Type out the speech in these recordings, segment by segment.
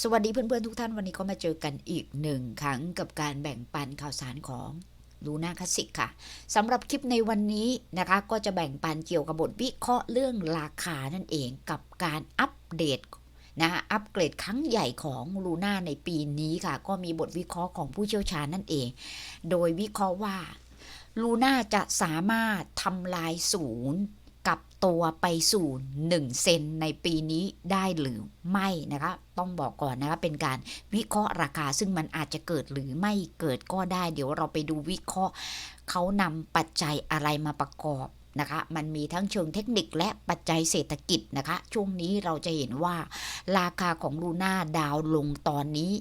สวัสดีเพื่อนๆทุกท่านวันนี้ก็มาเจอกันอีกหนึ่งครั้งกับการแบ่งปันข่าวสารของลูน่าคลาสสิกค่ะสำหรับคลิปในวันนี้นะคะก็จะแบ่งปันเกี่ยวกับบทวิเคราะห์เรื่องราคานั่นเองกับการอัปเดตนะคะอัปเกรดครั้งใหญ่ของลูน่าในปีนี้ค่ะ ก็มีบทวิเคราะห์ของผู้เชี่ยวชาญนั่นเอง โดยวิเคราะห์ว่าลูน่าจะสามารถทำลายศูนย์ กับตัวไปสู่ 1 เซนในปีนี้ได้หรือไม่นะคะ ต้องบอกก่อนนะคะเป็นการวิเคราะห์ราคาซึ่งมันอาจจะเกิดหรือไม่เกิดก็ได้ เดี๋ยวเราไปดูวิเคราะห์เขานำปัจจัยอะไรมาประกอบ นะคะ มันมีทั้งเชิงเทคนิคและปัจจัยเศรษฐกิจนะคะ ช่วงนี้เราจะเห็นว่า ราคาของลูน่าดาวลงตอนนี้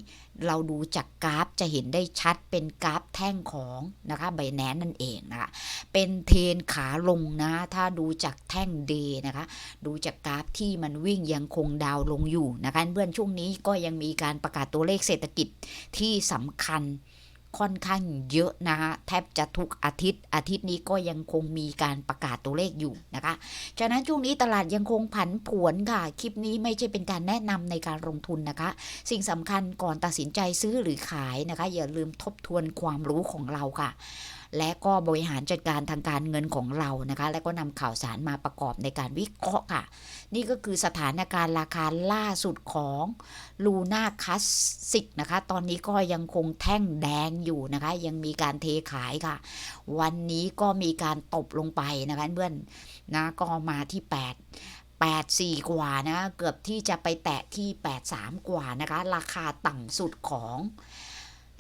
เราดูจากกราฟจะเห็นได้ชัดเป็นกราฟแท่งของนะคะไบแนนนั่นเองนะคะ เป็นเทนขาลงนะ ถ้าดูจากแท่งเดย์นะคะ ดูจากกราฟที่มันวิ่งยังคงดาวลงอยู่นะคะ เพื่อนช่วงนี้ก็ยังมีการประกาศตัวเลขเศรษฐกิจที่สำคัญ ค่อนข้างเยอะนะคะแทบจะทุกอาทิตย์ อาทิตย์นี้ก็ยังคงมีการประกาศตัวเลขอยู่นะคะฉะนั้นช่วงนี้ตลาดยังคงผันผวนค่ะ คลิปนี้ไม่ใช่เป็นการแนะนำในการลงทุนนะคะ สิ่งสำคัญก่อนตัดสินใจซื้อหรือขายนะคะ อย่าลืมทบทวนความรู้ของเราค่ะ และก็บริหารจัดการทางการเงินของเรานะคะ และก็นำข่าวสารมาประกอบในการวิเคราะห์ค่ะ นี่ก็คือสถานการณ์ราคาล่าสุดของลูน่าคลาสสิกนะคะ ตอนนี้ก็ยังคงแท่งแดงอยู่นะคะ ยังมีการเทขายค่ะ วันนี้ก็มีการตบลงไปนะคะเพื่อนนะก็มาที่ 8 84 กว่านะ เกือบที่จะไปแตะที่ 83 กว่านะคะ ราคาต่ำสุดของ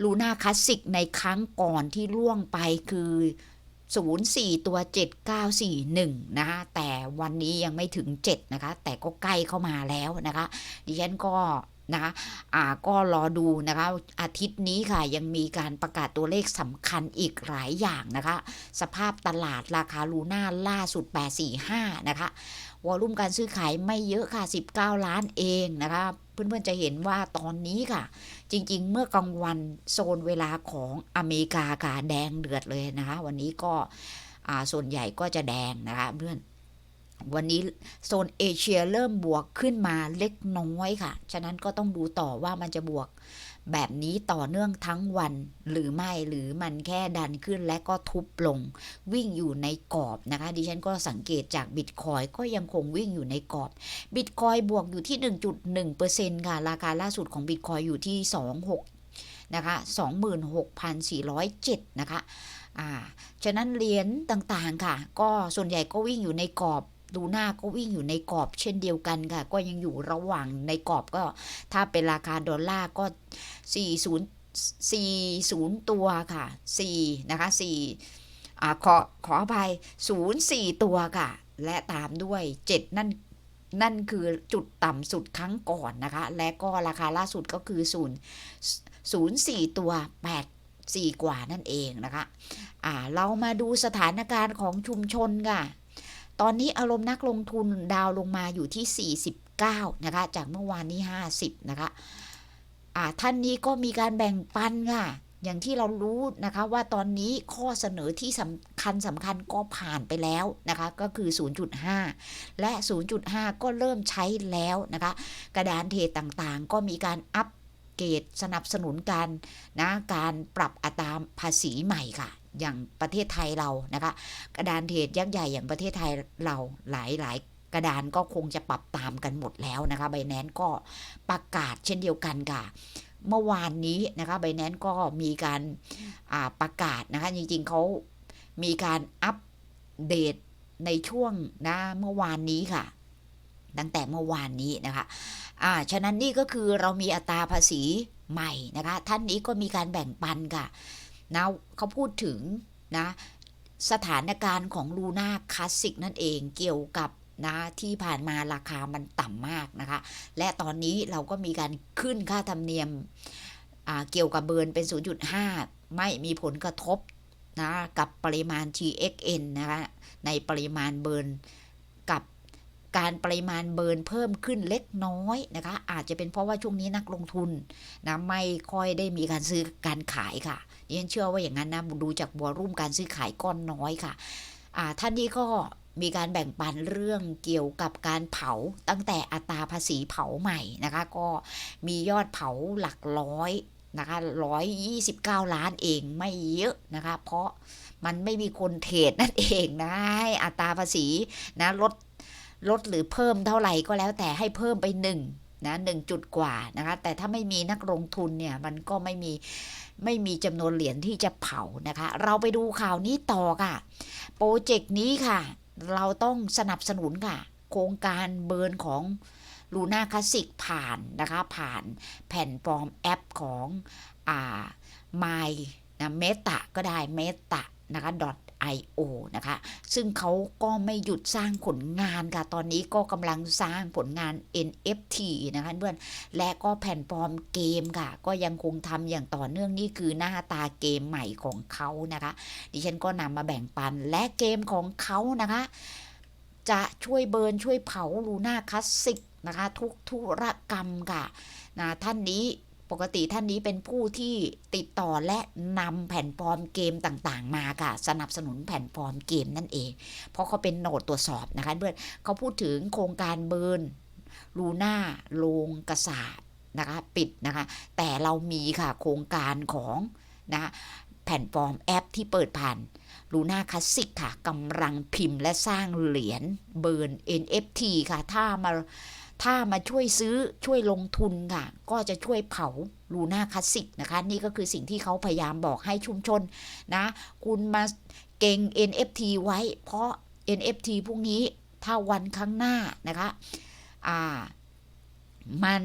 ลูน่าคลาสสิกในครั้งก่อนที่ล่วงไปคือ 04 ตัว 7941 นะคะแต่วันนี้ยังไม่ถึง 7 นะคะ แต่ก็ใกล้เข้ามาแล้วนะคะ ดิฉันก็นะคะอ่าก็รอดูนะคะอาทิตย์นี้ค่ะยังมีการประกาศตัวเลขสำคัญอีกหลายอย่างนะคะ สภาพตลาดราคาลูน่าล่าสุด 845 นะคะ วอลุ่มการซื้อขายไม่เยอะค่ะ 19 ล้านเองนะคะ พื่อนๆจะเห็นว่าตอนนี้ค่ะ จริง ๆ เมื่อกลางวันโซนเวลาของอเมริกาค่ะแดงเดือดเลยนะคะ วันนี้ก็ส่วนใหญ่ก็จะแดงนะคะเพื่อน วันนี้โซนเอเชียเริ่มบวกขึ้นมาเล็กน้อยค่ะ ฉะนั้นก็ต้องดูต่อว่ามันจะบวกแบบนี้ต่อเนื่องทั้งวันหรือไม่หรือมันแค่ดันขึ้นและก็ทุบลง วิ่งอยู่ในกรอบนะคะ ดิฉันก็สังเกตจากบิตคอยก็ยังคงวิ่งอยู่ในกรอบบิตคอยบวกอยู่ที่ 1.1%ค่ะ ราคาล่าสุดของบิตคอยอยู่ที่ 26นะคะ26,407 นะคะอ่า ฉะนั้นเหรียญต่างๆค่ะ ก็ส่วนใหญ่ก็วิ่งอยู่ในกรอบ ดูหน้าก็วิ่งอยู่ในกรอบเช่นเดียวกันค่ะ ก็ยังอยู่ระหว่างในกรอบก็ถ้าเป็นราคาดอลลาร์ก็ 40 40 ตัวค่ะ 4 นะคะ 4 อ่าขอขออภัย0 4 ตัวค่ะ และตามด้วย 7 นั่นนั่นคือจุดต่ำสุดครั้งก่อนนะคะ และก็ราคาล่าสุดก็คือ0 0 4 ตัว 8 4 กว่านั่นเองนะคะ อ่า เรามาดูสถานการณ์ของชุมชนค่ะ ตอนนี้อารมณ์นักลงทุนดาวลงมาอยู่ที่ 49 นะคะ จากเมื่อวานนี้ 50 นะคะอ่าท่านนี้ก็มีการแบ่งปันค่ะ อย่างที่เรารู้นะคะว่าตอนนี้ข้อเสนอที่สำคัญสำคัญก็ผ่านไปแล้วนะคะ ก็คือ 0.5 และ 0.5 ก็เริ่มใช้แล้วนะคะ กระดานเทรดต่างๆ ก็มีการอัปเกรดสนับสนุนการนะการปรับอัตราภาษีใหม่ค่ะ อย่างประเทศไทยเรานะคะ กระดานเทรดยักษ์ใหญ่อย่างประเทศไทยเราหลายหลายกระดานก็คงจะปรับตามกันหมดแล้วนะคะไบแนนก็ประกาศเช่นเดียวกันค่ะ เมื่อวานนี้นะคะไบแนนก็มีการประกาศนะคะ จริงๆเขามีการอัปเดตในช่วงนะเมื่อวานนี้ค่ะ ตั้งแต่เมื่อวานนี้นะคะอ่าฉะนั้นนี่ก็คือเรามีอัตราภาษีใหม่นะคะ ท่านนี้ก็มีการแบ่งปันค่ะ นะเขาพูดถึงนะสถานการณ์ของลูน่าคลาสสิกนั่นเองเกี่ยวกับนะที่ผ่านมาราคามันต่ำมากนะคะ และตอนนี้เราก็มีการขึ้นค่าธรรมเนียมเกี่ยวกับเบิร์นเป็น 0.5 ไม่มีผลกระทบนะกับปริมาณ TXN นะคะในปริมาณเบิร์นกับการปริมาณเบิร์นเพิ่มขึ้นเล็กน้อยนะคะอาจจะเป็นเพราะว่าช่วงนี้นักลงทุนนะไม่ค่อยได้มีการซื้อการขายค่ะ ดิฉันเชื่อว่าอย่างนั้นนะดูจากบัวรุ่มการซื้อขายก้อนน้อยค่ะอ่าท่านนี้ก็มีการแบ่งปันเรื่องเกี่ยวกับการเผาตั้งแต่อัตราภาษีเผาใหม่นะคะ ก็มียอดเผาหลักร้อยนะคะร้อยยี่สิบเก้าล้านเองไม่เยอะนะคะ เพราะมันไม่มีคนเทรดนั่นเองนะให้อัตราภาษีนะลดลดหรือเพิ่มเท่าไหร่ก็แล้วแต่ให้เพิ่มไปหนึ่ง นะหนึ่งจุดกว่านะคะแต่ถ้าไม่มีนักลงทุนเนี่ยมันก็ไม่มีไม่มีจำนวนเหรียญที่จะเผานะคะ เราไปดูข่าวนี้ต่อค่ะ โปรเจกต์นี้ค่ะ เราต้องสนับสนุนค่ะ โครงการเบิร์นของลูน่าคลาสสิกผ่านนะคะ ผ่านแผ่นฟอร์มแอปของอ่า My นะเมตาก็ได้เมตานะคะ .io นะคะ ซึ่งเขาก็ไม่หยุดสร้างผลงานค่ะ ตอนนี้ก็กำลังสร้างผลงาน NFT นะคะเพื่อน และก็แผ่นฟอร์มเกมค่ะ ก็ยังคงทำอย่างต่อเนื่องนี่คือหน้าตาเกมใหม่ของเขานะคะ ดิฉันก็นำมาแบ่งปันและเกมของเขานะคะ จะช่วยเบิร์นช่วยเผาลูน่าคลาสสิกนะคะ ทุกธุรกรรมค่ะนะท่านนี้ ปกติท่านนี้เป็นผู้ที่ติดต่อและนำแผ่นฟอร์มเกมต่างๆ มาค่ะ สนับสนุนแผ่นฟอร์มเกมนั่นเอง เพราะเขาเป็นโหนดตรวจสอบนะคะเพื่อนเขาพูดถึงโครงการเบิร์นลูน่าโลงกระสานะคะปิดนะคะ แต่เรามีค่ะโครงการของนะแผ่นฟอร์มแอปที่เปิดผ่านลูน่าคลาสสิกค่ะกำลังพิมพ์และสร้างเหรียญเบิร์น NFT ค่ะ ถ้ามา ถ้ามาช่วยซื้อช่วยลงทุนค่ะ ก็จะช่วยเผาลูน่าคลาสสิกนะคะ นี่ก็คือสิ่งที่เขาพยายามบอกให้ชุมชนนะ คุณมาเก่ง NFT ไว้ เพราะ NFT พวกนี้ถ้าวันข้างหน้านะคะ อ่า มัน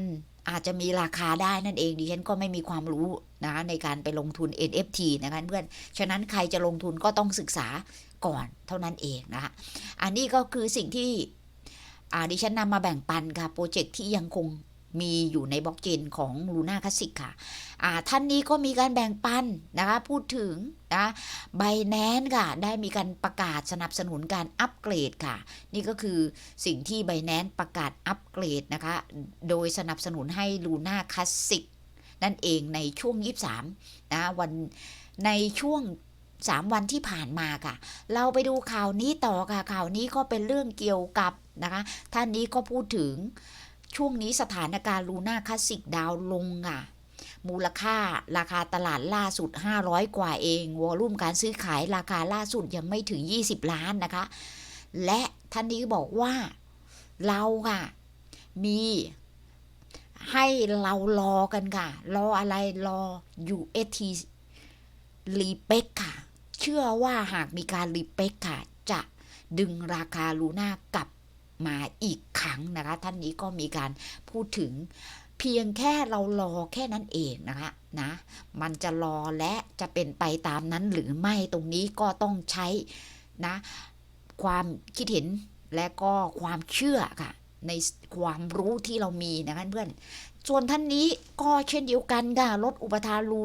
อาจจะมีราคาได้นั่นเองดิฉันก็ไม่มีความรู้นะในการไปลงทุน NFT นะคะเพื่อน ฉะนั้นใครจะลงทุนก็ต้องศึกษาก่อนเท่านั้นเองนะคะอันนี้ก็คือสิ่งที่ ดิฉันนำมาแบ่งปันค่ะ โปรเจกต์ที่ยังคงมีอยู่ในบล็อกเชนของ Luna Classic ค่ะท่านนี้ก็มีการแบ่งปันนะคะ พูดถึงนะไบแนนค่ะ ได้มีการประกาศสนับสนุนการอัปเกรดค่ะ นี่ก็คือสิ่งที่ไบแนนประกาศอัปเกรดนะคะ โดยสนับสนุนให้ Luna Classic นั่นเองในช่วง 23นะวันในช่วง 3วันที่ผ่านมาค่ะ เราไปดูข่าวนี้ต่อค่ะ ข่าวนี้ก็เป็นเรื่องเกี่ยวกับนะคะ ท่านนี้ก็พูดถึงช่วงนี้สถานการณ์ลูน่าคลาสสิกดาวลงอะ มูลค่าราคาตลาดล่าสุด 500 กว่าเอง วอลุ่มการซื้อขายราคาล่าสุดยังไม่ถึง 20 ล้านนะคะ และท่านนี้บอกว่าเราค่ะ มีให้เรารอกันค่ะ รออะไรรอ UST รีเป๊กค่ะ เชื่อว่าหากมีการรีเปกค่ะจะดึงราคาลูน่ากลับมาอีกครั้งนะคะ ท่านนี้ก็มีการพูดถึงเพียงแค่เรารอแค่นั้นเองนะคะนะ มันจะรอและจะเป็นไปตามนั้นหรือไม่ตรงนี้ก็ต้องใช้นะ ความคิดเห็นและก็ความเชื่อค่ะ ในความรู้ที่เรามีนะคะเพื่อน ส่วนท่านนี้ก็เช่นเดียวกันค่ะลดอุปทานรู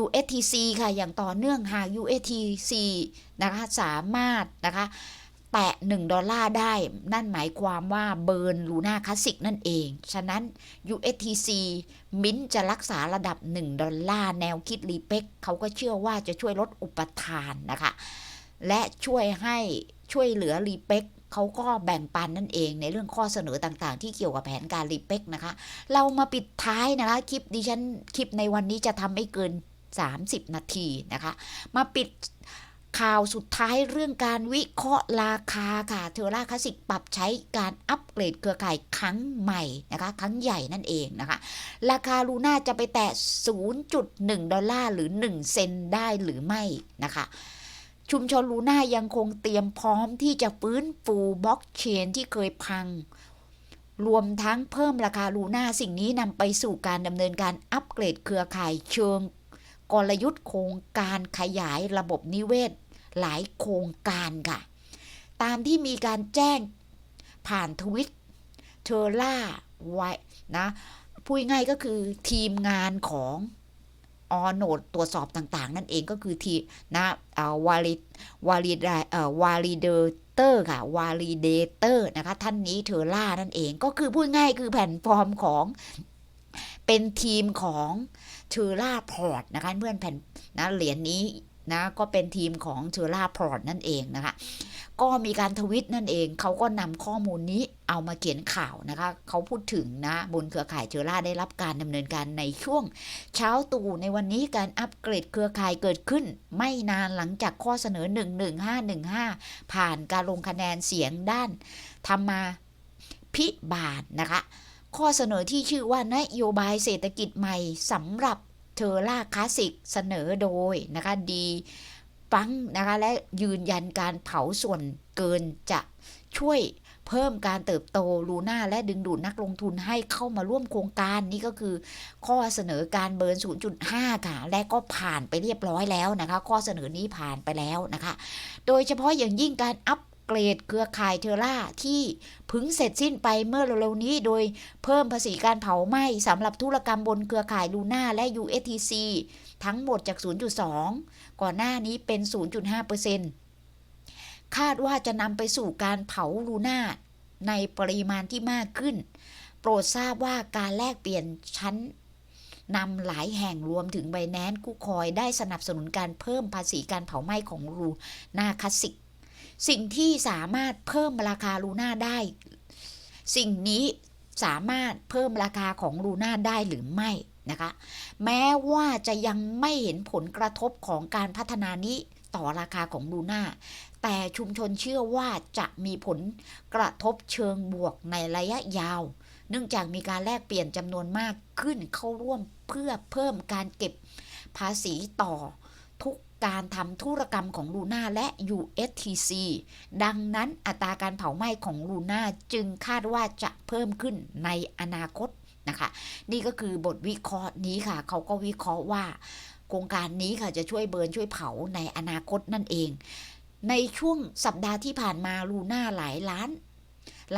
USTC ค่ะ อย่างต่อเนื่องหาก USTC นะคะสามารถนะคะแตะ 1 ดอลลาร์ได้ นั่นหมายความว่าเบิร์นลูน่าคลาสสิกนั่นเอง ฉะนั้น USTC มิ้นจะรักษาระดับ 1 ดอลลาร์แนวคิดรีเป็กเขาก็เชื่อว่าจะช่วยลดอุปทานนะคะ และช่วยให้ช่วยเหลือรีเป็ก เขาก็แบ่งปันนั่นเองในเรื่องข้อเสนอต่างๆ ที่เกี่ยวกับแผนการรีเป็กนะคะ เรามาปิดท้ายนะคะคลิปดิฉันคลิปในวันนี้จะทำไม่เกิน 30 นาทีนะคะ มาปิดข่าวสุดท้ายเรื่องการวิเคราะห์ราคาค่ะเทอร่าคลาสสิกปรับใช้การอัปเกรดเครือข่ายครั้งใหม่นะคะ ครั้งใหญ่นั่นเองนะคะ ราคาลูน่าจะไปแตะ 0.1 ดอลลาร์หรือ 1 เซนได้หรือไม่นะคะ ชุมชนลูน่ายังคงเตรียมพร้อมที่จะฟื้นฟูบล็อกเชนที่เคยพัง รวมทั้งเพิ่มราคาลูน่าสิ่งนี้นำไปสู่การดำเนินการอัปเกรดเครือข่ายเชิง กลยุทธ์โครงการขยายระบบนิเวศ หลายโครงการค่ะ ตามที่มีการแจ้งผ่านทวิตเทอร่าไว้นะพูดง่ายก็คือทีมงานของ ออโนดตรวจสอบต่างๆ นั่นเองก็คือทีนะวาลิวาลิดเอ่อวาลิเดเตอร์ค่ะวาลิเดเตอร์นะคะท่านนี้เทอร่านั่นเองก็คือพูดง่ายคือแผ่นฟอร์มของเป็นทีมของเทอร่าพอร์ตนะคะเพื่อนแผ่นนะเหรียญนี้ นะก็เป็นทีมของเชอร่าพอร์ตนั่นเองนะคะ ก็มีการทวิตนั่นเองเขาก็นำข้อมูลนี้เอามาเขียนข่าวนะคะเขาพูดถึงนะบนเครือข่ายเชอร่าได้รับการดำเนินการในช่วง เช้าตู่ในวันนี้การอัปเกรดเครือข่ายเกิดขึ้น ไม่นานหลังจากข้อเสนอ 11515 ผ่านการลงคะแนนเสียงด้านธรรมาพิบาลนะคะ ข้อเสนอที่ชื่อว่านโยบายเศรษฐกิจใหม่สำหรับ เทอร่าคลาสสิกเสนอโดยนะคะดีฟังนะคะและยืนยันการเผาส่วนเกินจะช่วยเพิ่มการเติบโตลูน่าและดึงดูดนักลงทุนให้เข้ามาร่วมโครงการนี่ก็คือ ข้อเสนอการเบิร์น 0.5 ค่ะ และก็ผ่านไปเรียบร้อยแล้วนะคะ ข้อเสนอนี้ผ่านไปแล้วนะคะ โดยเฉพาะอย่างยิ่งการอัป เกรดเครือข่ายเทอร่าที่พึงเสร็จสิ้นไปเมื่อเร็วๆนี้ โดยเพิ่มภาษีการเผาไหม้สำหรับธุรกรรมบนเครือข่ายลูน่าและ USTC ทั้งหมดจาก 0.2 ก่อนหน้านี้เป็น 0.5%คาดว่าจะนำไปสู่การเผาลูน่าในปริมาณที่มากขึ้น โปรดทราบว่าการแลกเปลี่ยนชั้นนำหลายแห่งรวมถึงไบแนนกู้คอยได้สนับสนุนการเพิ่มภาษีการเผาไหม้ของลูนาคลาสสิก สิ่งที่สามารถเพิ่มราคาลูน่าได้ สิ่งนี้สามารถเพิ่มราคาของลูน่าได้หรือไม่นะคะ แม้ว่าจะยังไม่เห็นผลกระทบของการพัฒนานี้ต่อราคาของลูน่า แต่ชุมชนเชื่อว่าจะมีผลกระทบเชิงบวกในระยะยาว เนื่องจากมีการแลกเปลี่ยนจำนวนมากขึ้นเข้าร่วมเพื่อเพิ่มการเก็บภาษีต่อ การทำธุรกรรมของลูน่าและ USTC ดังนั้นอัตราการเผาไหม้ของลูน่าจึงคาดว่าจะเพิ่มขึ้นในอนาคตนะคะ นี่ก็คือบทวิเคราะห์นี้ค่ะ เขาก็วิเคราะห์ว่า โครงการนี้ค่ะจะช่วยเบิร์นช่วยเผาในอนาคตนั่นเอง ในช่วงสัปดาห์ที่ผ่านมาลูน่าหลายล้าน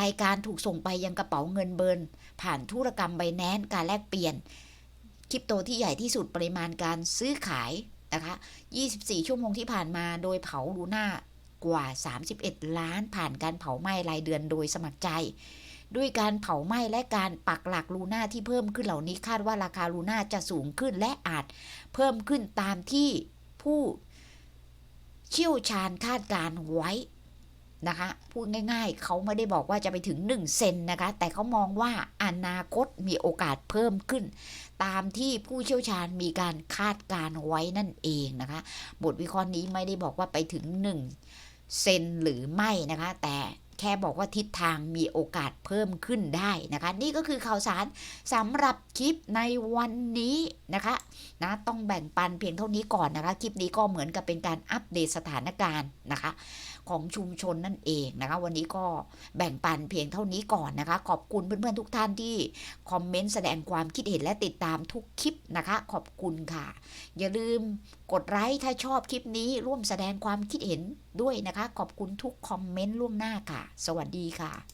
รายการถูกส่งไปยังกระเป๋าเงินเบิร์นผ่านธุรกรรมไบแนนการแลกเปลี่ยนคริปโตที่ใหญ่ที่สุดปริมาณการซื้อขาย นะคะ 24 ชั่วโมงที่ผ่านมาโดยเผาลูน่ากว่า 31 ล้านผ่านการเผาไหม้รายเดือนโดยสมัครใจ ด้วยการเผาไหม้และการปักหลักลูน่าที่เพิ่มขึ้นเหล่านี้คาดว่าราคาลูน่าจะสูงขึ้นและอาจเพิ่มขึ้นตามที่ผู้เชี่ยวชาญคาดการณ์ไว้นะคะพูดง่าย ๆ เขาไม่ได้บอกว่าจะไปถึง 1 เซนนะคะ แต่เขามองว่าอนาคตมีโอกาสเพิ่มขึ้น ตามที่ผู้เชี่ยวชาญมีการคาดการไว้นั่นเองนะคะ บทวิเคราะห์นี้ไม่ได้บอกว่าไปถึง 1 เซนหรือไม่นะคะ แต่แค่บอกว่าทิศทางมีโอกาสเพิ่มขึ้นได้นะคะ นี่ก็คือข่าวสารสำหรับคลิปในวันนี้นะคะนะต้องแบ่งปันเพียงเท่านี้ก่อนนะคะ คลิปนี้ก็เหมือนกับเป็นการอัปเดตสถานการณ์นะคะของชุมชนนั่นเองนะคะ วันนี้ก็แบ่งปันเพียงเท่านี้ก่อนนะคะ ขอบคุณเพื่อนๆทุกท่านที่คอมเมนต์แสดงความคิดเห็นและติดตามทุกคลิปนะคะ ขอบคุณค่ะ อย่าลืมกดไลค์ถ้าชอบคลิปนี้ร่วมแสดงความคิดเห็นด้วยนะคะ ขอบคุณทุกคอมเมนต์ล่วงหน้าค่ะ สวัสดีค่ะ